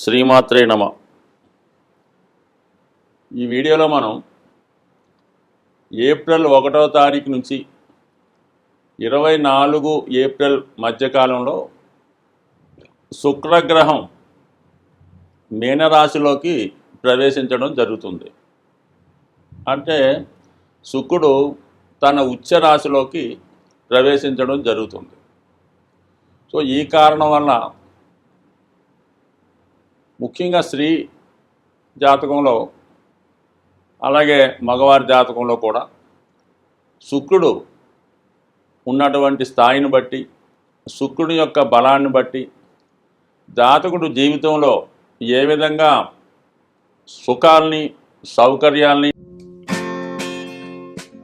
శ్రీమాత్రే నమ. ఈ వీడియోలో మనం ఏప్రిల్ ఒకటో తారీఖు నుంచి ఇరవై నాలుగు ఏప్రిల్ మధ్యకాలంలో శుక్రగ్రహం మీనరాశిలోకి ప్రవేశించడం జరుగుతుంది. అంటే శుక్రుడు తన ఉచ్చ రాశిలోకి ప్రవేశించడం జరుగుతుంది. సో ఈ కారణం వల్ల ముఖ్యంగా స్త్రీ జాతకంలో అలాగే మగవారి జాతకంలో కూడా శుక్రుడు ఉన్నటువంటి స్థాయిని బట్టి శుక్రుడి యొక్క బలాన్ని బట్టి జాతకుడు జీవితంలో ఏ విధంగా సుఖాలని సౌకర్యాలని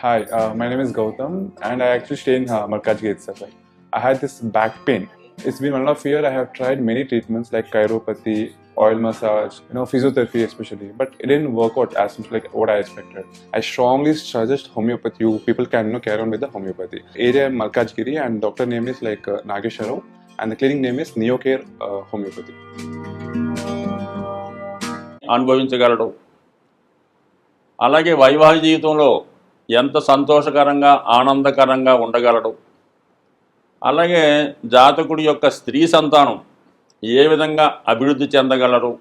hi my name is Gautam and I actually stay in Markaz gate sir I had this back pain it's been one of year I have tried many treatments like chiropathy many treatments like chiropathy, oil massage, you know, physiotherapy especially, but it didn't work out as much like what I expected. I strongly suggest homeopathy. You people can you know, carry on with the homeopathy. Area Malkajgiri, and doctor name is like uh, Nagesharao, and the clinic name is Neocare uh, Homeopathy. అనుభవించగలడు అలాగే వైవాహిక జీవితంలో ఎంత సంతోషకరంగా ఆనందకరంగా ఉండగలడు అలాగే జాతకుడి యొక్క స్త్రీ సంతానం ఏ విధంగా అభివృద్ధి చెందగలరు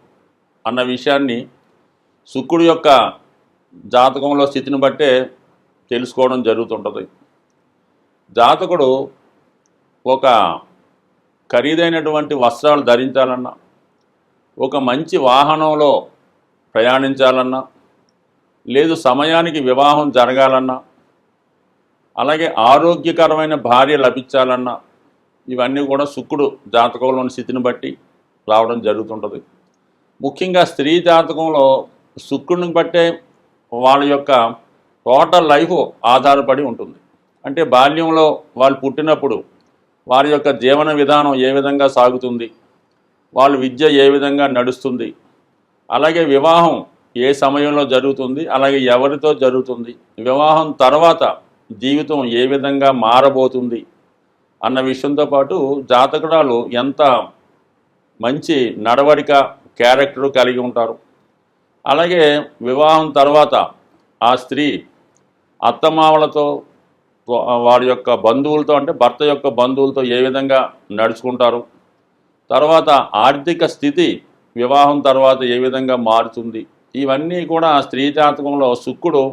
అన్న విషయాన్ని శుక్రుడు యొక్క జాతకంలో స్థితిని బట్టే తెలుసుకోవడం జరుగుతుంటుంది. జాతకుడు ఒక ఖరీదైనటువంటి వస్త్రాలు ధరించాలన్నా ఒక మంచి వాహనంలో ప్రయాణించాలన్నా లేదు సమయానికి వివాహం జరగాలన్నా అలాగే ఆరోగ్యకరమైన భార్య లభించాలన్నా ఇవన్నీ కూడా శుక్రుడు జాతకంలోని స్థితిని బట్టి రావడం జరుగుతుంటుంది. ముఖ్యంగా స్త్రీ జాతకంలో శుక్రుడిని బట్టే వాళ్ళ యొక్క టోటల్ లైఫ్ ఆధారపడి ఉంటుంది. అంటే బాల్యంలో వాళ్ళు పుట్టినప్పుడు వారి యొక్క జీవన విధానం ఏ విధంగా సాగుతుంది వాళ్ళ విద్య ఏ విధంగా నడుస్తుంది అలాగే వివాహం ఏ సమయంలో జరుగుతుంది అలాగే ఎవరితో జరుగుతుంది వివాహం తర్వాత జీవితం ఏ విధంగా మారబోతుంది అన్న విషయంతో పాటు జాతకురాలు ఎంత మంచి నడవడిక క్యారెక్టర్ కలిగి ఉంటారు. అలాగే వివాహం తర్వాత ఆ స్త్రీ అత్తమామలతో వారి యొక్క బంధువులతో అంటే భర్త యొక్క బంధువులతో ఏ విధంగా నడుచుకుంటారు. తర్వాత ఆర్థిక స్థితి వివాహం తర్వాత ఏ విధంగా మారుతుంది. ఇవన్నీ కూడా స్త్రీ జాతకంలో శుక్రుడు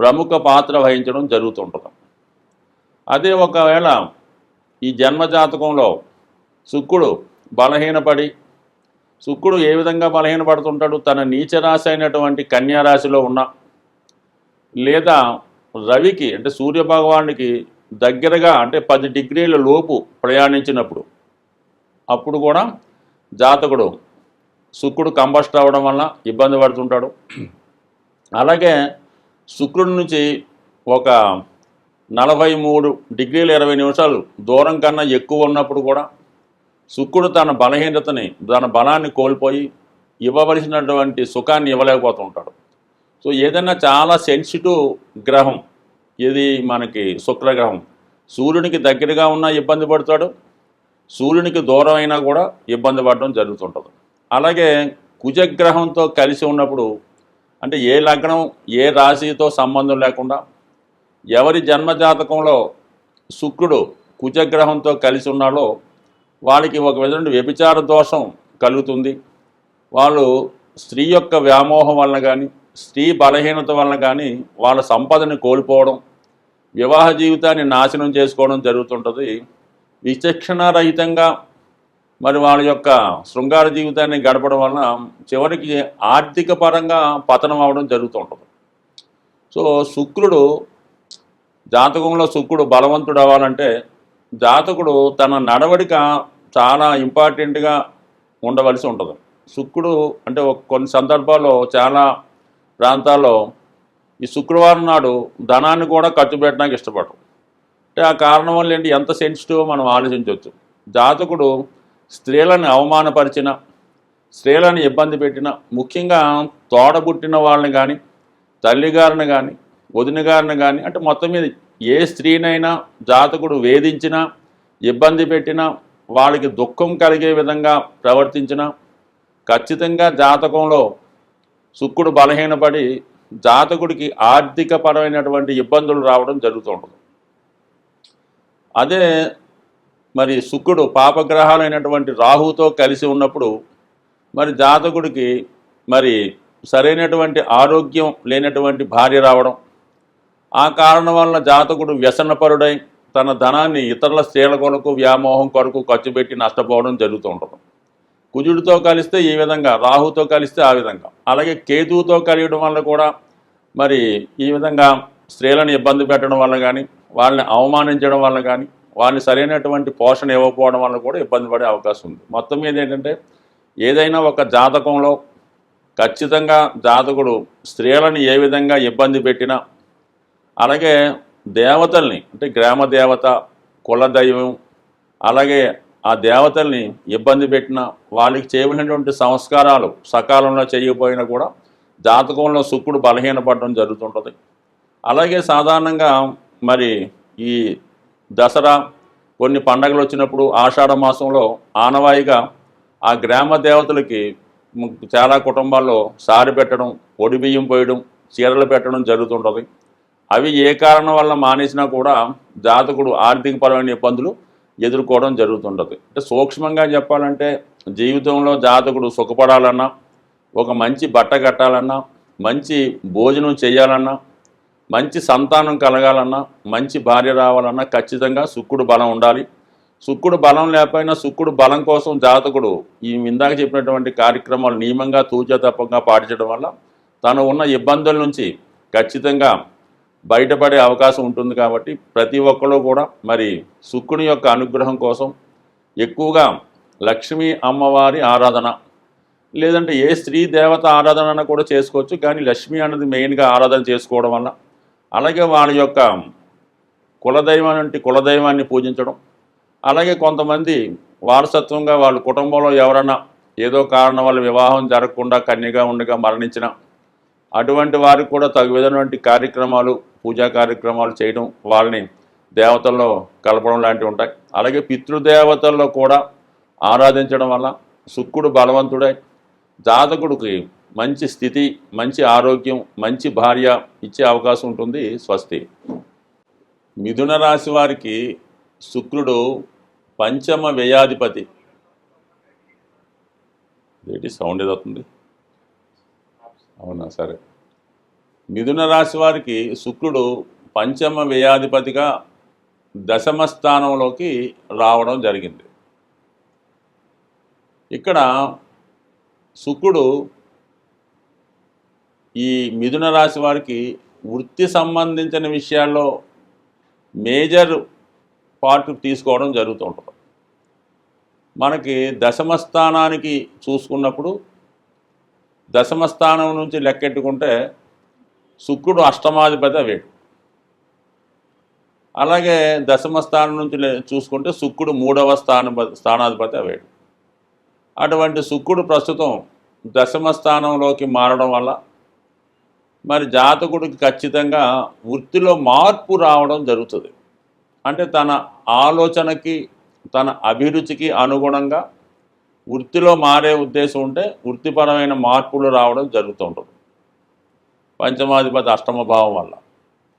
ప్రముఖ పాత్ర వహించడం జరుగుతుంటుంది. అదే ఒకవేళ ఈ జన్మ జాతకంలో శుక్రుడు బలహీనపడి శుక్రుడు ఏ విధంగా బలహీనపడుతుంటాడు? తన నీచరాశి అయినటువంటి కన్యా రాశిలో ఉన్న లేదా రవికి అంటే సూర్యభగవానుడికి దగ్గరగా అంటే పది డిగ్రీల లోపు ప్రయాణించినప్పుడు అప్పుడు కూడా జాతకుడు శుక్రుడు కంబస్ట్ అవ్వడం వల్ల ఇబ్బంది పడుతుంటాడు. అలాగే శుక్రుడి నుంచి ఒక నలభై మూడు డిగ్రీల ఇరవై నిమిషాలు దూరం కన్నా ఎక్కువ ఉన్నప్పుడు కూడా శుక్రుడు తన బలహీనతని తన బలాన్ని కోల్పోయి ఇవ్వవలసినటువంటి సుఖాన్ని ఇవ్వలేకపోతుంటాడు. సో ఏదైనా చాలా సెన్సిటివ్ గ్రహం ఇది మనకి శుక్రగ్రహం. సూర్యునికి దగ్గరగా ఉన్నా ఇబ్బంది పడతాడు సూర్యునికి దూరం అయినా కూడా ఇబ్బంది పడడం జరుగుతుంటుంది. అలాగే కుజగ్రహంతో కలిసి ఉన్నప్పుడు అంటే ఏ లగ్నం ఏ రాశితో సంబంధం లేకుండా ఎవరి జన్మజాతకంలో శుక్రుడు కుజగ్రహంతో కలిసి ఉన్నాడో వాళ్ళకి ఒక విధంగా వ్యభిచార దోషం కలుగుతుంది. వాళ్ళు స్త్రీ యొక్క వ్యామోహం వలన కానీ స్త్రీ బలహీనత వలన కానీ వాళ్ళ సంపదని కోల్పోవడం వివాహ జీవితాన్ని నాశనం చేసుకోవడం జరుగుతుంటుంది. విచక్షణారహితంగా మరి వాళ్ళ యొక్క శృంగార జీవితాన్ని గడపడం వలన చివరికి ఆర్థిక పరంగా పతనం అవడం జరుగుతుంటుంది. సో శుక్రుడు జాతకంలో శుక్రుడు బలవంతుడు అవ్వాలంటే జాతకుడు తన నడవడిక చాలా ఇంపార్టెంట్గా ఉండవలసి ఉంటుంది. శుక్రుడు అంటే కొన్ని సందర్భాల్లో చాలా ప్రాంతాల్లో ఈ శుక్రవారం నాడు ధనాన్ని కూడా ఖర్చు పెట్టడానికి ఇష్టపడరు. అంటే ఆ కారణం వల్ల ఏంటి? ఎంత సెన్సిటివ్ మనం ఆలోచించవచ్చు. జాతకుడు స్త్రీలను అవమానపరిచిన స్త్రీలను ఇబ్బంది పెట్టిన ముఖ్యంగా తోడబుట్టిన వాళ్ళని కానీ తల్లిగారిని కానీ వదిన గారిని కానీ అంటే మొత్తం మీద ఏ స్త్రీనైనా జాతకుడు వేధించినా ఇబ్బంది పెట్టినా వాళ్ళకి దుఃఖం కలిగే విధంగా ప్రవర్తించినా ఖచ్చితంగా జాతకంలో శుక్రుడు బలహీనపడి జాతకుడికి ఆర్థికపరమైనటువంటి ఇబ్బందులు రావడం జరుగుతూ ఉంటుంది. అదే మరి శుక్రుడు పాపగ్రహాలైనటువంటి రాహుతో కలిసి ఉన్నప్పుడు మరి జాతకుడికి మరి సరైనటువంటి ఆరోగ్యం లేనటువంటి భార్య రావడం ఆ కారణం వల్ల జాతకుడు వ్యసనపరుడై తన ధనాన్ని ఇతరుల స్త్రీల కొరకు వ్యామోహం కొరకు ఖర్చు పెట్టి నష్టపోవడం జరుగుతూ ఉంటుంది. కుజుడితో కలిస్తే ఈ విధంగా రాహుతో కలిస్తే ఆ విధంగా. అలాగే కేతువుతో కలియడం వల్ల కూడా మరి ఈ విధంగా స్త్రీలను ఇబ్బంది పెట్టడం వల్ల కానీ వాళ్ళని అవమానించడం వల్ల కానీ వాళ్ళని సరైనటువంటి పోషణ ఇవ్వకపోవడం వల్ల కూడా ఇబ్బంది పడే అవకాశం ఉంది. మొత్తం మీద ఏంటంటే ఏదైనా ఒక జాతకంలో ఖచ్చితంగా జాతకుడు స్త్రీలను ఏ విధంగా ఇబ్బంది పెట్టినా అలాగే దేవతల్ని అంటే గ్రామ దేవత కుల దైవం అలాగే ఆ దేవతల్ని ఇబ్బంది పెట్టిన వాళ్ళకి చేయవలసినటువంటి సంస్కారాలు సకాలంలో చేయకపోయినా కూడా జాతకంలో శుక్రుడు బలహీనపడడం జరుగుతుంటుంది. అలాగే సాధారణంగా మరి ఈ దసరా కొన్ని పండగలు వచ్చినప్పుడు ఆషాఢ మాసంలో ఆనవాయిగా ఆ గ్రామ దేవతలకి చాలా కుటుంబాల్లో సారి పెట్టడం ఒడిబియ్యం పోయడం చీరలు పెట్టడం జరుగుతుంటుంది. అవి ఏ కారణం వల్ల మానేసినా కూడా జాతకుడు ఆర్థికపరమైన ఇబ్బందులు ఎదుర్కోవడం జరుగుతుంటుంది. అంటే సూక్ష్మంగా చెప్పాలంటే జీవితంలో జాతకుడు సుఖపడాలన్నా ఒక మంచి బట్ట కట్టాలన్నా మంచి భోజనం చేయాలన్నా మంచి సంతానం కలగాలన్నా మంచి భార్య రావాలన్నా ఖచ్చితంగా శుక్రుడు బలం ఉండాలి. శుక్రుడు బలం లేకపోయినా శుక్రుడు బలం కోసం జాతకుడు ఈ ఇందాక చెప్పినటువంటి కార్యక్రమాలు నియమంగా తూచా తప్పంగా పాటించడం వల్ల తను ఉన్న ఇబ్బందుల నుంచి ఖచ్చితంగా బయటపడే అవకాశం ఉంటుంది కాబట్టి ప్రతి ఒక్కరు కూడా మరి శుక్రుని యొక్క అనుగ్రహం కోసం ఎక్కువగా లక్ష్మీ అమ్మవారి ఆరాధన లేదంటే ఏ స్త్రీ దేవత ఆరాధన కూడా చేసుకోవచ్చు. కానీ లక్ష్మి అన్నది మెయిన్గా ఆరాధన చేసుకోవడం వల్ల అలాగే వాళ్ళ యొక్క కులదైవం అంటే కులదైవాన్ని పూజించడం అలాగే కొంతమంది వారసత్వంగా వాళ్ళ కుటుంబంలో ఎవరన్నా ఏదో కారణం వల్ల వివాహం జరగకుండా కన్యగా ఉండగా మరణించిన అటువంటి వారికి కూడా తగు విధమైనటువంటి కార్యక్రమాలు పూజా కార్యక్రమాలు చేయడం వాళ్ళని దేవతల్లో కలపడం లాంటివి ఉంటాయి. అలాగే పితృదేవతల్లో కూడా ఆరాధించడం వల్ల శుక్రుడు బలవంతుడై. జాతకుడికి మంచి స్థితి మంచి ఆరోగ్యం మంచి భార్య ఇచ్చే అవకాశం ఉంటుంది స్వస్తి. మిథున రాశి వారికి శుక్రుడు పంచమ వ్యయాధిపతి. ఏంటి? సౌండ్ ఏదవుతుంది అవునా? సరే. మిథున రాశి వారికి శుక్రుడు పంచమ వ్యయాధిపతిగా దశమ స్థానంలోకి రావడం జరిగింది. ఇక్కడ శుక్రుడు ఈ మిథున రాశి వారికి వృత్తి సంబంధించిన విషయాల్లో మేజర్ పార్ట్ తీసుకోవడం జరుగుతుంటుంది. మనకి దశమ స్థానానికి చూసుకున్నప్పుడు దశమ స్థానం నుంచి లెక్కెట్టుకుంటే శుక్రుడు అష్టమాధిపతి వేడు. అలాగే దశమ స్థానం నుంచి లే- చూసుకుంటే శుక్రుడు మూడవ స్థాన స్థానాధిపతి అవేడు అటువంటి శుక్రుడు ప్రస్తుతం దశమ స్థానంలోకి మారడం వల్ల మరి జాతకుడికి ఖచ్చితంగా వృత్తిలో మార్పు రావడం జరుగుతుంది. అంటే తన ఆలోచనకి తన అభిరుచికి అనుగుణంగా వృత్తిలో మారే ఉద్దేశం ఉంటే వృత్తిపరమైన మార్పులు రావడం జరుగుతుంటుంది. పంచమాధిపతి అష్టమ భావం వల్ల.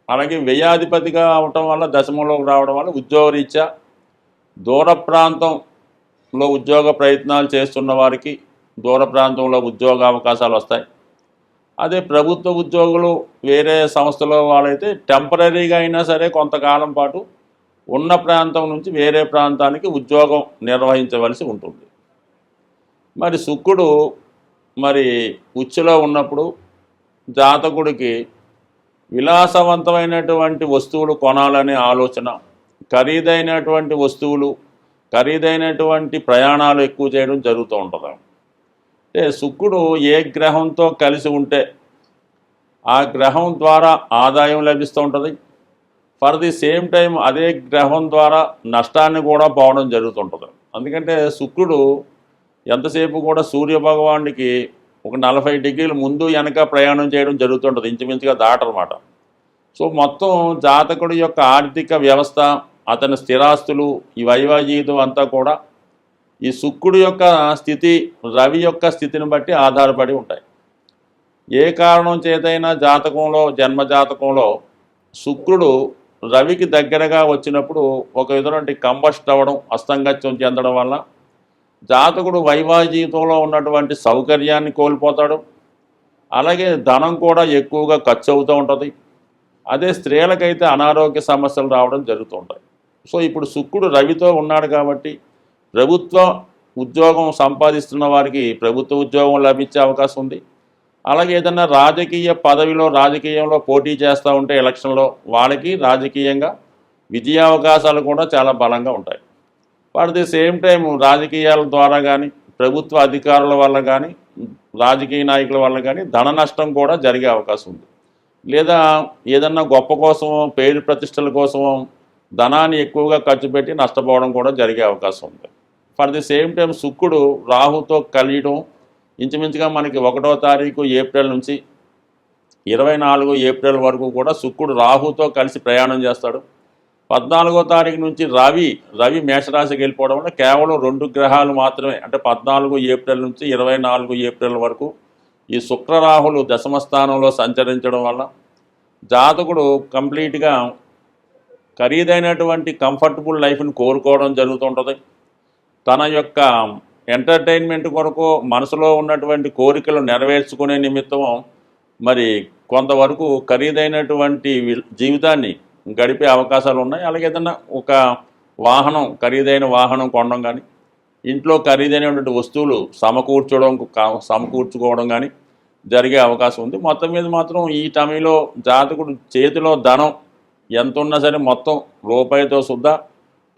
అలాగే వ్యయాధిపతిగా అవటం వల్ల దశమంలోకి రావడం వల్ల ఉద్యోగరీత్యా దూర ప్రాంతంలో ఉద్యోగ ప్రయత్నాలు చేస్తున్న వారికి దూర ప్రాంతంలో ఉద్యోగ అవకాశాలు వస్తాయి. అదే ప్రభుత్వ ఉద్యోగులు వేరే సంస్థలో వాళ్ళైతే టెంపరీగా అయినా సరే కొంతకాలం పాటు ఉన్న ప్రాంతం నుంచి వేరే ప్రాంతానికి ఉద్యోగం నిర్వహించవలసి ఉంటుంది. మరి శుక్రుడు మరి ఉచ్చులో ఉన్నప్పుడు జాతకుడికి విలాసవంతమైనటువంటి వస్తువులు కొనాలనే ఆలోచన ఖరీదైనటువంటి వస్తువులు ఖరీదైనటువంటి ప్రయాణాలు ఎక్కువ చేయడం జరుగుతూ ఉంటుంది. అంటే శుక్రుడు ఏ గ్రహంతో కలిసి ఉంటే ఆ గ్రహం ద్వారా ఆదాయం లభిస్తూ ఉంటుంది. ఫర్ ది సేమ్ టైం అదే గ్రహం ద్వారా నష్టాన్ని కూడా పోవడం జరుగుతుంటుంది ఎందుకంటే శుక్రుడు ఎంతసేపు కూడా సూర్య భగవానుడికి ఒక నలభై డిగ్రీలు ముందు వెనక ప్రయాణం చేయడం జరుగుతుంటుంది ఇంచుమించుగా దాటనమాట. సో మొత్తం జాతకుడి యొక్క ఆర్థిక వ్యవస్థ అతని స్థిరాస్తులు ఈ వైవాజీతం అంతా కూడా ఈ శుక్రుడు యొక్క స్థితి రవి యొక్క స్థితిని బట్టి ఆధారపడి ఉంటాయి. ఏ కారణం చేతైనా జాతకంలో జన్మ జాతకంలో శుక్రుడు రవికి దగ్గరగా వచ్చినప్పుడు ఒక విధమైన కంబస్ట్ అవ్వడం అస్తంగత్యం చెందడం వల్ల జాతకుడు వైవాహ జీవితంలో ఉన్నటువంటి సౌకర్యాన్ని కోల్పోతాడు. అలాగే ధనం కూడా ఎక్కువగా ఖర్చు అవుతూ ఉంటుంది. అదే స్త్రీలకైతే అనారోగ్య సమస్యలు రావడం జరుగుతూ ఉంటాయి. సో ఇప్పుడు శుక్రుడు రవితో ఉన్నాడు కాబట్టి ప్రభుత్వ ఉద్యోగం సంపాదిస్తున్న వారికి ప్రభుత్వ ఉద్యోగం లభించే అవకాశం ఉంది. అలాగే ఏదైనా రాజకీయ పదవిలో రాజకీయంలో పోటీ చేస్తూ ఉంటే ఎలక్షన్లో వాళ్ళకి రాజకీయంగా విజయావకాశాలు కూడా చాలా బలంగా ఉంటాయి. అట్ ది సేమ్ టైం రాజకీయాల ద్వారా కానీ ప్రభుత్వ అధికారుల వల్ల కానీ రాజకీయ నాయకుల వల్ల కానీ ధన నష్టం కూడా జరిగే అవకాశం ఉంది. లేదా ఏదన్నా గొప్ప కోసం పేరు ప్రతిష్టల కోసం ధనాన్ని ఎక్కువగా ఖర్చు పెట్టి నష్టపోవడం కూడా జరిగే అవకాశం ఉంది. ఫర్ ది సేమ్ టైం శుక్రుడు రాహుతో కలియడం ఇంచుమించుగా మనకి ఒకటో తారీఖు ఏప్రిల్ నుంచి ఇరవై నాలుగు ఏప్రిల్ వరకు కూడా శుక్రుడు రాహుతో కలిసి ప్రయాణం చేస్తాడు. పద్నాలుగో తారీఖు నుంచి రవి రవి మేషరాశికి వెళ్ళిపోవడం వల్ల కేవలం రెండు గ్రహాలు మాత్రమే అంటే పద్నాలుగు ఏప్రిల్ నుంచి ఇరవై నాలుగు ఏప్రిల్ వరకు ఈ శుక్రరాహులు దశమ స్థానంలో సంచరించడం వల్ల జాతకుడు కంప్లీట్గా ఖరీదైనటువంటి కంఫర్టబుల్ లైఫ్ని కోరుకోవడం జరుగుతుంటుంది. తన యొక్క ఎంటర్టైన్మెంట్ కొరకు మనసులో ఉన్నటువంటి కోరికలు నెరవేర్చుకునే నిమిత్తం మరి కొంతవరకు ఖరీదైనటువంటి జీవితాన్ని గడిపే అవకాశాలు ఉన్నాయి. అలాగే ఏదైనా ఒక వాహనం ఖరీదైన వాహనం కొనడం కానీ ఇంట్లో ఖరీదైనటువంటి వస్తువులు సమకూర్చడం కా- సమకూర్చుకోవడం కానీ జరిగే అవకాశం ఉంది. మొత్తం మీద మాత్రం ఈ టమీలో జాతకుడు చేతిలో ధనం ఎంత ఉన్నా సరే మొత్తం రూపాయితో సుద్ధా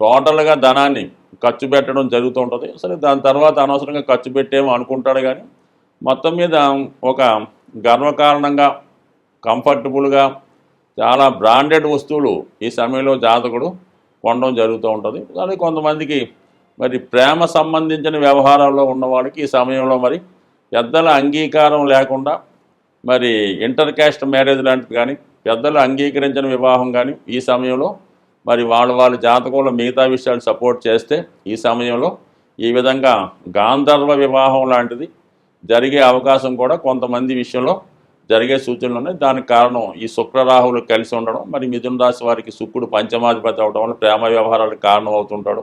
టోటల్గా ధనాన్ని ఖర్చు పెట్టడం జరుగుతూ ఉంటుంది సరే దాని తర్వాత అనవసరంగా ఖర్చు పెట్టేమో అనుకుంటాడు కానీ మొత్తం మీద ఒక గర్వకారణంగా కంఫర్టబుల్గా చాలా బ్రాండెడ్ వస్తువులు ఈ సమయంలో జాతకుడు కొనడం జరుగుతూ ఉంటుంది. అలాగే కొంతమందికి మరి ప్రేమ సంబంధించిన వ్యవహారాల్లో ఉన్న ఈ సమయంలో మరి పెద్దల అంగీకారం లేకుండా మరి ఇంటర్ క్యాస్ట్ మ్యారేజ్ లాంటిది కానీ పెద్దలు అంగీకరించిన వివాహం కానీ ఈ సమయంలో మరి వాళ్ళ వాళ్ళ జాతకంలో మిగతా విషయాలు సపోర్ట్ చేస్తే ఈ సమయంలో ఈ విధంగా గాంధర్వ వివాహం లాంటిది జరిగే అవకాశం కూడా కొంతమంది విషయంలో జరిగే సూచనలు ఉన్నాయి. దానికి కారణం ఈ శుక్రరాహులు కలిసి ఉండడం మరి మిథున రాశి వారికి శుక్రుడు పంచమాధిపతి అవడం వల్ల ప్రేమ వ్యవహారాలకు కారణం అవుతుంటాడు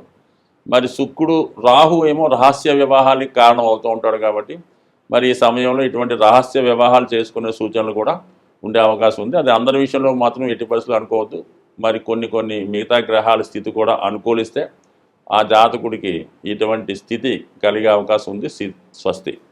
మరి శుక్రుడు రాహు ఏమో రహస్య వివాహాలకు కారణం అవుతూ ఉంటాడు కాబట్టి మరి ఈ సమయంలో ఇటువంటి రహస్య వివాహాలు చేసుకునే సూచనలు కూడా ఉండే అవకాశం ఉంది. అది అందరి విషయంలో మాత్రం ఎట్టి పరిస్థితులు అనుకోవద్దు. మరి కొన్ని కొన్ని మిగతా గ్రహాల స్థితి కూడా అనుకూలిస్తే ఆ జాతకుడికి ఇటువంటి స్థితి కలిగే అవకాశం ఉంది. స్వస్తి.